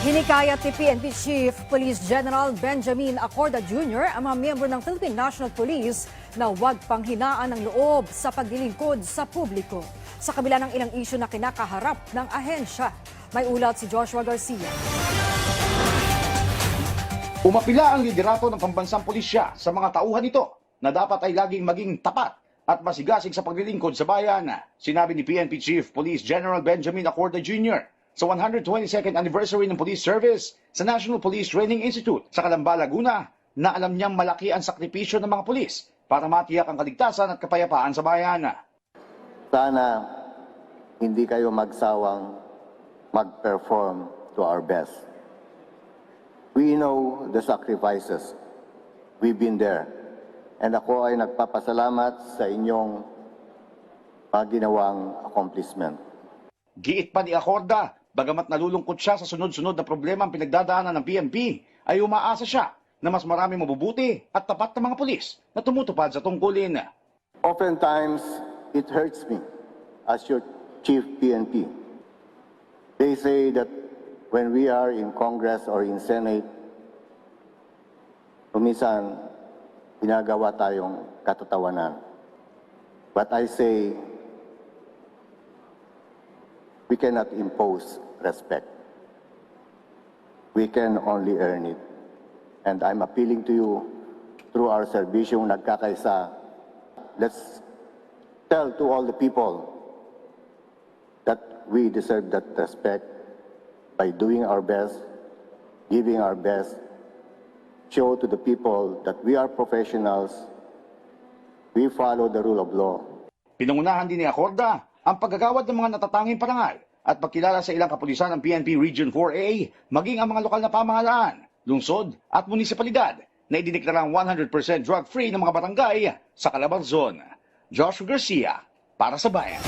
Hinikayat ni PNP Chief Police General Benjamin Acorda Jr. ang mga miyembro ng Philippine National Police na huwag panghinaan ng loob sa paglilingkod sa publiko. Sa kabila ng ilang isyu na kinakaharap ng ahensya, may ulat si Joshua Garcia. Umapila ang liderato ng pambansang pulisya sa mga tauhan nito na dapat ay laging maging tapat at masigasig sa paglilingkod sa bayan. Sinabi ni PNP Chief Police General Benjamin Acorda Jr. sa 122nd anniversary ng police service sa National Police Training Institute sa Calamba, Laguna na alam niyang malaki ang sakripisyo ng mga pulis para matiyak ang kaligtasan at kapayapaan sa bayan. Sana hindi kayo magsawang mag-perform to our best. We know the sacrifices. We've been there. And ako ay nagpapasalamat sa inyong mga ginawang accomplishment. Giit pa ni Acorda, bagamat nalulungkot siya sa sunod-sunod na problema ang pinagdadaanan ng PNP, ay umaasa siya na mas marami mabubuti at tapat na mga pulis na tumutupad sa tungkulin. Oftentimes, it hurts me as your chief PNP. They say that when we are in Congress or in Senate, kumisan, ginagawa tayong katatawanan. But I say, we cannot impose respect. We can only earn it. And I'm appealing to you through our serbisyong nagkakaisa let's tell to all the people that we deserve that respect by doing our best, giving our best, show to the people that we are professionals, we follow the rule of law. Pinangunahan din ni Acorda ang paggagawad ng mga natatanging parangal at pagkilala sa ilang kapulisan ng PNP Region 4A maging ang mga lokal na pamahalaan, lungsod at munisipalidad na idineklarang 100% drug-free ng mga barangay sa Calabarzon. Joshua Garcia, para sa Bayan.